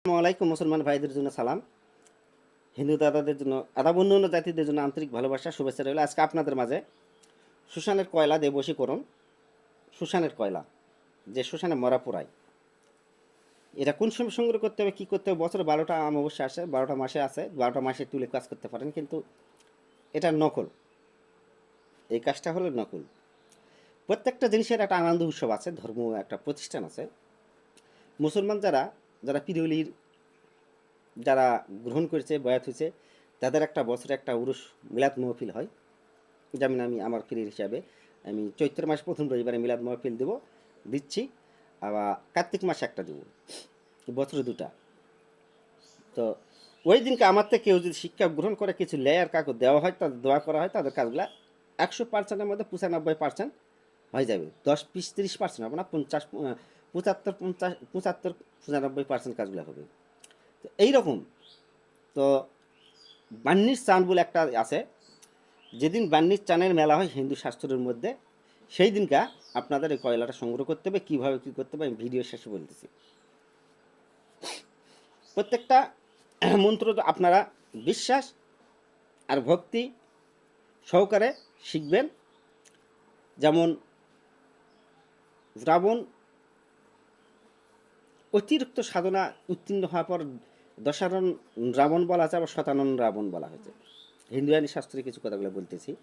আসসালামু আলাইকুম, মুসলমান ভাইদের জন্য সালাম। হিন্দু দাদাদের জন্য, আদাব অন্য অন্য জাতিদের জন্য আন্তরিক ভালোবাসা, শুভেচ্ছা রইল আজকে আপনাদের মাঝে। সুশানের কয়লা দেবশীকরণ সুশানের কয়লা, যে সুশানে মরা পোড়ায়। এটা কোন সময় সংগ্রহ করতে হবে, কী করতে হবে? বছর বারোটা আম অবশ্যই আসে, বারোটা মাসে আছে, বারোটা মাসে তুলে কাজ করতে পারেন, কিন্তু এটা নকল। এই কাজটা হলো নকল। প্রত্যেকটা জিনিসের একটা আনন্দ উৎসব আছে ধর্ম একটা প্রতিষ্ঠান আছে। মুসলমান যারা যারা পিরুলির যারা গ্রহণ করেছে, বয়াত হয়েছে, তাদের একটা বছরে একটা উরুস মিলাদ মহফিল হয়। যেমন আমি আমার ফিরির হিসাবে আমি চৈত্র মাস প্রথম রবিবারে মিলাদ মহফিল দেবো, দিচ্ছি। আবার কার্তিক মাসে একটা দেবো, বছরে দুটা। তো ওই দিনকে আমার থেকে কেউ যদি শিক্ষা গ্রহণ করে, কিছু লেয়ার কাকু দেওয়া হয়, তাদের দোয়া করা হয়, তাদের কাজগুলো একশো পার্সেন্টের মধ্যে পঁচানব্বই পার্সেন্ট হয়ে যাবে। দশ পিস তিরিশ পার্সেন্ট হবে না, পঞ্চাশ পঁচাত্তর পঞ্চাশ, পঁচাত্তর, পঁচানব্বই পার্সেন্ট কাজগুলো হবে। তো এইরকম। তো বান্নির চান বলে একটা আছে, যেদিন বান্নির চানের মেলা হয় হিন্দু শাস্ত্রের মধ্যে, সেই দিনকা আপনাদের এই কয়লাটা সংগ্রহ করতে হবে, কীভাবে কী করতে হবে, আমি ভিডিও শেষে বলতেছি। প্রত্যেকটা মন্ত্র তো আপনারা বিশ্বাস আর ভক্তি সহকারে শিখবেন। যেমন রাবণ অতিরিক্ত সাধনা উত্তীর্ণ হওয়ার পর দশানন রাবণ বলা আছে, আবার শতানন রাবণ বলা হয়েছে। হিন্দুয়ানি শাস্ত্রে কিছু কথাগুলো বলতেছি।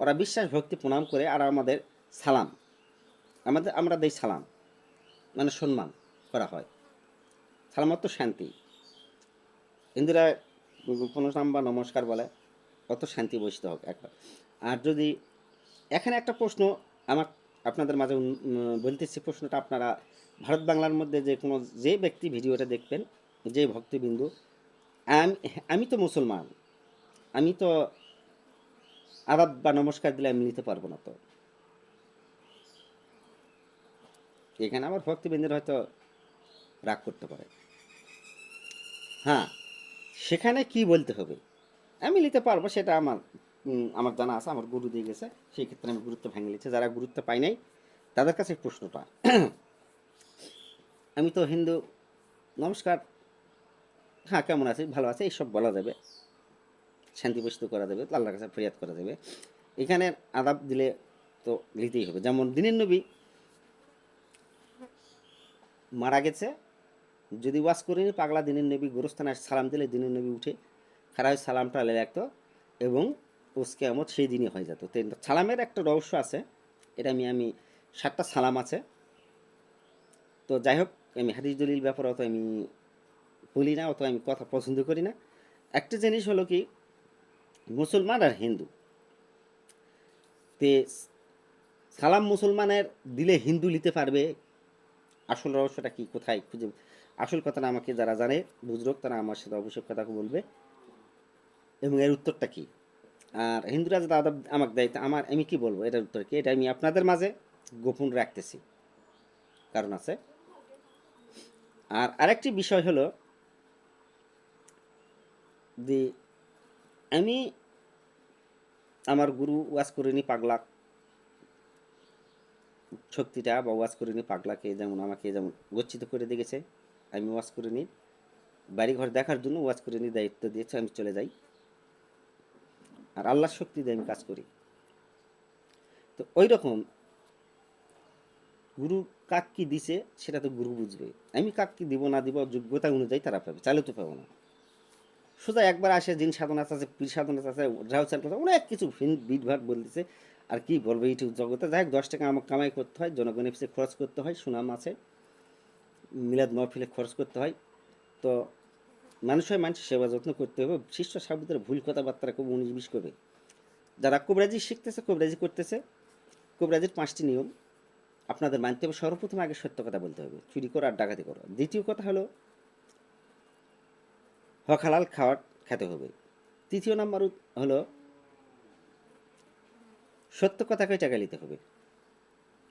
ওরা বিশ্বাস, ভক্তি প্রণাম করে আর আমাদের সালাম। আমাদের, আমরা দেই সালাম মানে সম্মান করা হয়। সালাম অর্থ শান্তি। হিন্দুরা প্রণাম বা নমস্কার বলে, অত শান্তি বসতে হোক একবার আর যদি এখানে একটা প্রশ্ন, আমার আপনাদের মাঝে বলতেছি প্রশ্নটা আপনারা ভারত বাংলার মধ্যে যে কোনো যে ব্যক্তি ভিডিওটা দেখবেন, যে ভক্তিবিন্দু আমি তো মুসলমান, আমি তো আদাব বা নমস্কার দিলে আমি নিতে পারব না তো। এখানে আমার ভক্তিবিন্দুর হয়তো রাগ করতে পারে। হ্যাঁ সেখানে কি বলতে হবে? আমি নিতে পারব, সেটা আমার আমার জানা আছে, আমার গুরু দিয়ে গেছে, সেই ক্ষেত্রে আমি গুরুত্ব ভেঙে নিয়েছি, যারা গুরুত্ব পাই নাই, তাদের কাছে প্রশ্নটা। আমি তো হিন্দু, নমস্কার। হ্যাঁ কেমন আছে ভালো আছে, এইসব বলা যাবে। শান্তি বস্তু করা যাবে, আল্লাহর কাছে ফরিয়াদ করা যাবে। এখানে আদাব দিলে তো নিতেই হবে। যেমন দিনের নবী মারা গেছে, যদি ওয়াজ করিনি পাগলা দিনের নবী গোরস্থানে সালাম দিলে দিনের নবী উঠে খারাপ সালামটা লে রাখতো এবং উসকে আমত সেই দিনই হয়ে যেত। তো সালামের একটা রহস্য আছে। এটা আমি আমি সাতটা সালাম আছে। তো যাই হোক, আমি হাদিস দলিল ব্যাপারে অত আমি বলি না, অত আমি কথা পছন্দ করি না। একটা জিনিস হলো কি, মুসলমান আর হিন্দু। তে সালাম মুসলমানের দিলে হিন্দু নিতে পারবে। আসল রহস্যটা কি, কোথায় খুঁজে আসল কথাটা আমাকে যারা জানে, বুজরুক, তারা আমার সাথে অবশ্যই কথা বলবে। এবং এর উত্তরটা কি? আর হিন্দুরা যদি আদাব আমাকে দেয় আমার, আমি কি বলব? এটার উত্তর কি? এটা আমি আপনাদের মাঝে গোপন রাখতেছি। কারণ আছে। আর আরেকটি বিষয় হলো যে আমি আমার গুরু ওয়াজ করিনি পাগলা। শক্তিটা বা ওয়াজ করিনি পাগলাকে যেমন আমাকে যেমন গচ্ছিত করে দিয়েছে, আমি ওয়াজ করিনি। বাড়িঘর দেখার জন্য ওয়াজ করিনি, দায়িত্ব দিয়েছে, আমি চলে যাই। আর আল্লাহর শক্তি দিয়ে আমি কাজ করি। তো ওই রকম গুরু কাক কি দিছে সেটা তো গুরু বুঝবে। আমি কাক কি দিব, না দিব, যোগ্যতা অনুযায়ী তারা পাবে, চাইলে তো পাবো না। সোজা একবার আসে জিন সাধনা আছে, পীর সাধনা আছে সাধনা আছে অনেক কিছু বিটভাট বলতেছে। আর কি বলব ইউটিউব জগতে? যাই হোক, দশ টাকা আমাকে কামাই করতে হয় জনগণের পিছিয়ে খরচ করতে হয়, সুনাম আছে। মিলাদ মহফিলে খরচ করতে হয়। তো মানুষের মানুষের সেবা যত্ন করতে হবে। শিষ্য সাবুদের ভুল কথাবার্তা খুব উনিশ বিশ করবে যারা কবরাজি শিখতেছে কবরাজি করতেছে কবরাজির পাঁচটি নিয়ম আপনাদের মানতে হবে। সর্বপ্রথম আগে সত্য কথা বলতে হবে। চুরি করো আর ডাকাতি করো। দ্বিতীয় কথা হলো হক হালাল খাওয়ার খেতে হবে। তৃতীয় নাম্বার হলো, সত্য কথাকে টাকা নিতে হবে।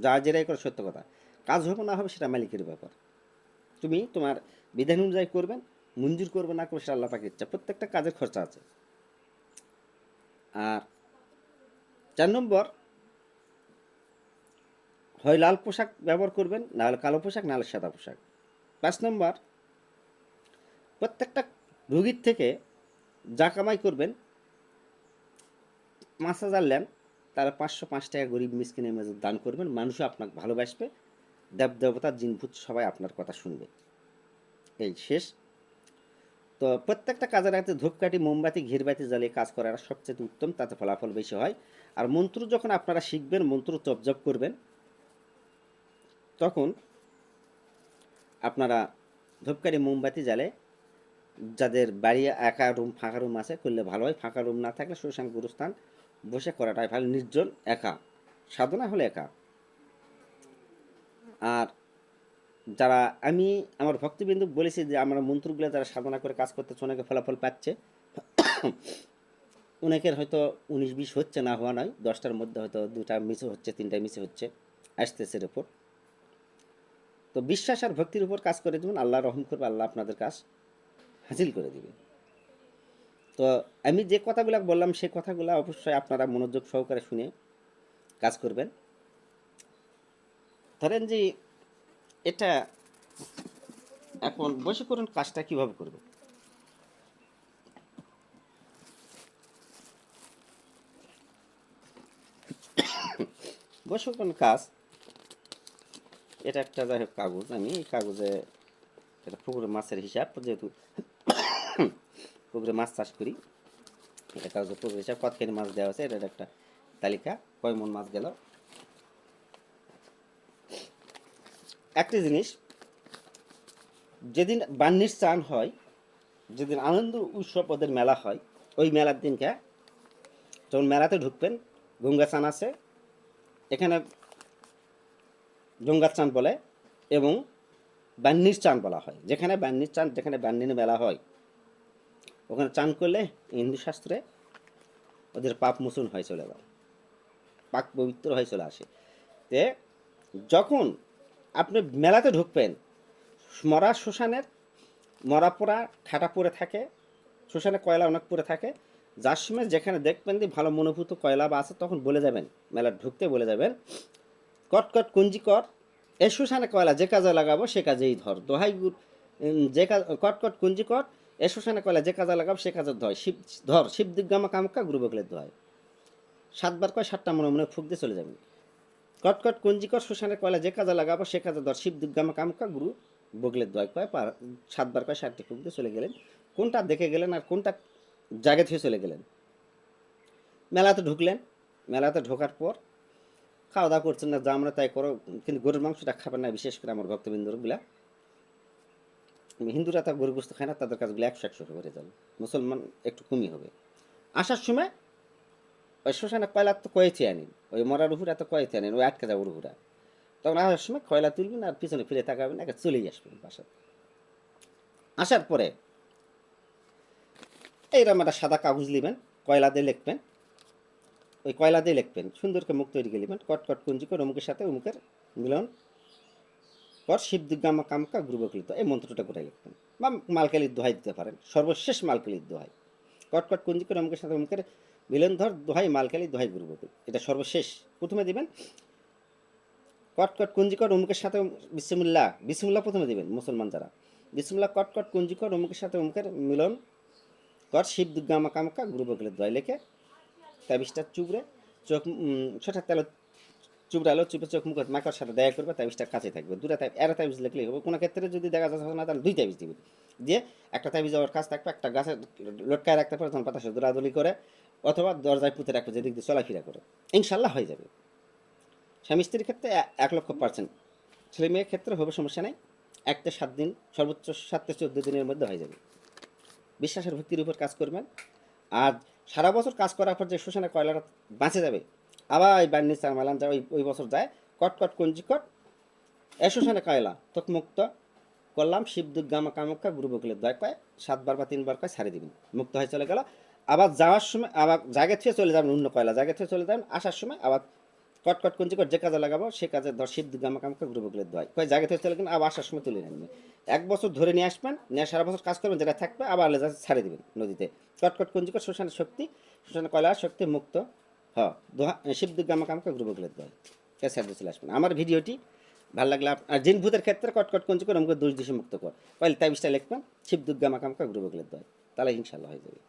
যা যেটাই করে সত্য কথা। কাজ হবে না হবে সেটা মালিকের ব্যাপার। তুমি তোমার বিধান অনুযায়ী করবেন। মঞ্জুর করবে না করবে সেটা আল্লাহ পাকের ইচ্ছা। প্রত্যেকটা কাজের খরচা আছে। আর চার নম্বর, হয় লাল পোশাক ব্যবহার করবেন, না হলে কালো পোশাক, না হলে সাদা পোশাক। পাঁচ নম্বর, প্রত্যেকটা রুগীর থেকে যা কামাই করবেন, পাঁচ হাজার নেন তারা পাঁচশো পাঁচ টাকা গরিব মিসকিনের মাঝে দান করবেন। মানুষও আপনাকে ভালোবাসবে। দেব দেবতা জিনভূত সবাই আপনার কথা শুনবে। এই শেষ। তো প্রত্যেকটা কাজের আগে ধূপকাঠি, মোমবাতি, ঘিরবাতি জ্বালিয়ে কাজ করাটা সবচেয়ে উত্তম, তাতে ফলাফল বেশি হয়। আর মন্ত্র যখন আপনারা শিখবেন, মন্ত্র জপ করবেন, তখন আপনারা ধূপকাঠি, মোমবাতি জ্বালে যাদের বাড়ি একা রুম, ফাঁকা রুম আছে, করলে ভালো হয়। ফাঁকা রুম না থাকলে শ্মশান গুরুস্থান বসে করাটাই ভালো। নির্জন একা, সাধনা হলে একা। আর যারা, আমি আমার ভক্তবিন্দু বলেছি যে আমরা মন্ত্রগুলো যারা সাধনা করে কাজ করতেছে, অনেকে ফলাফল পাচ্ছে। অনেকের হয়তো উনিশ বিশ হচ্ছে না হওয়া নয়, দশটার মধ্যে হয়তো দুটা মিসে হচ্ছে, তিনটা মিসে হচ্ছে, আসতেছে রিপোর্ট তো বিশ্বাস আর ভক্তির উপর কাজ করে দেবেন, আল্লাহ রহম করবে, আল্লাহ আপনাদের কাজ হাসিল করে দিবে। তো আমি যে কথাগুলো বললাম সেই কথাগুলো অবশ্যই আপনারা মনোযোগ সহকারে শুনে কাজ করবেন। ধরেন যে এটা এখন বসে করুন কাজটা কীভাবে করবে? বসে করুন কাজ। এটা একটা যাই হোক কাগজ, আমি এই কাগজে এটা পুকুরে মাছের হিসাব, যেহেতু পুকুরে মাছ চাষ করি, এটা কাগজে পুকুর হিসাব, কতখানি মাছ দেওয়া আছে এটা একটা তালিকা, কয় মন মাছ গেল একটি জিনিস, যেদিন বান্নির চান হয়, যেদিন আনন্দ উৎসব ওদের মেলা হয়, ওই মেলার দিনকে যখন মেলাতে ঢুকবেন, গঙ্গা চান আছে, এখানে গঙ্গার চান বলে এবং বান্নির চান বলা হয়। যেখানে বান্নির চান, যেখানে বান্নির মেলা হয়, ওখানে চান করলে হিন্দু শাস্ত্রে ওদের পাপ মোচন হয়ে চলে যায় পাক পবিত্র হয়ে চলে আসে। তে যখন আপনি মেলাতে ঢুকবেন। মরা শ্মশানের মরা পোড়া ঠাটা পড়ে থাকে, শ্মশানে কয়লা অনেক পড়ে থাকে। যার সময় যেখানে দেখবেন যে ভালো মনোভূত কয়লা বা আছে, তখন বলে যাবেন মেলা ঢুকতে বলে যাবেন। কটকট কুঞ্জি কর এ শ্মশানে কয়লা যে কাজে লাগাবো, সে কাজেই ধর। দোহাই গুড় যে কাজ কটকট কুঞ্জি কর এ শ্মশানে কয়লা যে কাজে লাগাবো, সে কাজে ধর শিব ধর শিব দিগ্গামা কামকা গুরু বগলের দোহাই। সাতবার কয়, সাতটা মনে মনে ফুক দিয়ে চলে যাবেন। কটকট কুঞ্জিকর শ্মশানে কয়লা যে কাজে লাগাবো, সে কাজে ধর শিব দিগ্গামা কামকা গুরু বগলের দয় কয়, পার সাতবার কয়, সাতটি দিয়ে চলে গেলেন। কোনটা দেখে গেলেন আর কোনটা জায়গা থেকে চলে গেলেন? মেলাতে ঢুকলেন। মেলাতে ঢোকার পর খাওয়া দাওয়া করছেন না, যা আমরা তাই করো, কিন্তু গরুর মাংসটা খাবেন না, বিশেষ করে আমার ভক্তবিন্দুগুলা। হিন্দুরা তা গরু গোস্ত খায় না, তাদের কাজগুলো একশো একশো করে যাবে। মুসলমান একটু কমই হবে। আসার সময় ওই শ্মশানে কয়লা তো কয়েছে আনিন ওই মরার উপরে এত কয়েছে আনিন ওই আটকে যাবে উড়ুহুরা তখন আসার সময় কয়লা তুলবেন আর পিছনে ফিরে তাকাবেন একে চলেই আসবেন বাসায়। আসার পরে এইরকম একটা সাদা কাগজ নেবেন কয়লা দিয়ে লিখবেন, ওই কয়লা দিয়ে লিখবেন, সুন্দর করে মুখ তৈরি করে নেবেন কট কট কুঞ্জি করে অমুকের সাথে অমুকের মিলন কর শিব দিগ্গামা কামকা গ্রুবকৃত এই মন্ত্রটা করে লিখবেন? বা মালকালির দোহাই দিতে পারেন, সর্বশেষ মালকালির দোহাই। কট কট কুঞ্জি করে অমুকের সাথে অমুকের মিলন ধর, দোহাই মালকালি দোহাই গুরুবতী এটা সর্বশেষ। প্রথমে দিবেন কটকট কুঞ্জিকর কুঞ্জি কর, অমুকের সাথে বিসমুল্লাহ বিসমুল্লাহ প্রথমে দিবেন, মুসলমান যারা। বিসমুল্লাহ কটকট কুঞ্জিকর কুঞ্জি কর, অমুকের সাথে অমুকের মিলন কর, শিব দুর্গা কামকা মাকা বকলের দোয়াই লেখে তাবিশটা চুবড়ে, চোখ ছোটা তেল চুবড়ালো চুপে চোখ মুখ মাকার সাথে দেখা করবে তাবিজটা কাছে থাকবে। দুটা তাই এরা তাবিজ লিখলেই হবে। কোনো ক্ষেত্রে যদি দেখা যাচ্ছে না, তাহলে দুই তাবিজ দিবে। দিয়ে একটা তাবিজ ওর কাছে থাকবে, একটা গাছে লটকায় রাখতে পারে, তখন বাতাসে দৌড়াদৌড়ি করে, অথবা দরজায় পুঁতে রাখবে, যেদিক দিয়ে চলাফেরা করে। ইনশাল্লাহ হয়ে যাবে। স্বামী স্ত্রীর ক্ষেত্রে এক লক্ষ পার্সেন্ট ছেলে মেয়ের ক্ষেত্রে হবে সমস্যা নেই। একটা সাত দিন, সর্বোচ্চ সাত থেকে চোদ্দ দিনের মধ্যে হয়ে যাবে। বিশ্বাসের ভক্তির উপর কাজ করবেন। আর সারা বছর কাজ করার পর যে শ্মশানে কয়লাটা বাঁচে যাবে আবার এই বান্নি চার মালান যায় ওই ওই বছর যায়, কট কট, কঞ্জি, কট এ শ্মশানে কয়লা তোক মুক্ত করলাম, শিব দুর্গামা কামক্কা গুরু বকুলের দয় কয়, সাতবার বা তিনবার কয় ছাড়ি দিবেন। মুক্ত হয়ে চলে গেল। আবার যাওয়ার সময়, আবার জায়গা থেকে চলে যাবেন অন্য কয়লা জায়গা থেকে চলে যাবেন, আসার সময় আবার কট কট, কঞ্জি, কট, যে কাজে লাগাবো, সে কাজে ধর শিব দুর্গামা কামক্কা গুরু বকুলের দয় কয় জায়গা থেকে চলে গেলেন, আবার আসার সময় তুলে নেবেন। এক বছর ধরে নিয়ে আসবেন, নিয়ে সারা বছর কাজ করবেন, যেটা থাকবে, আবার লেজা ছাড়ে দিবেন নদীতে। কটকট কুঞ্জিকট শ্মশানের শক্তি, শ্মশানের কয়লা শক্তি মুক্ত। হ দোহা শিব দুর্গা আমাকে আমাকে গ্রুপ গেলে দয় কে স্যার চলে আসবেন। আমার ভিডিওটি ভালো লাগলে আর জিন ভূতের ক্ষেত্রে কটকট কঞ্চি করে আমাকে দোষ দিশে মুক্ত কর। পাইলে তাই বিষয়টা লিখবেন, শিব দুর্গা মাকামকা গুরু বগলের দয় তাহলে ইনশাল্লাহ হয়ে যাবে।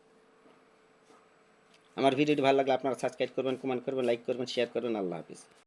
আমার ভিডিওটি ভালো লাগলে আপনারা সাবস্ক্রাইব করবেন কমেন্ট করবেন লাইক করবেন শেয়ার করবেন। আল্লাহ হাফিজ।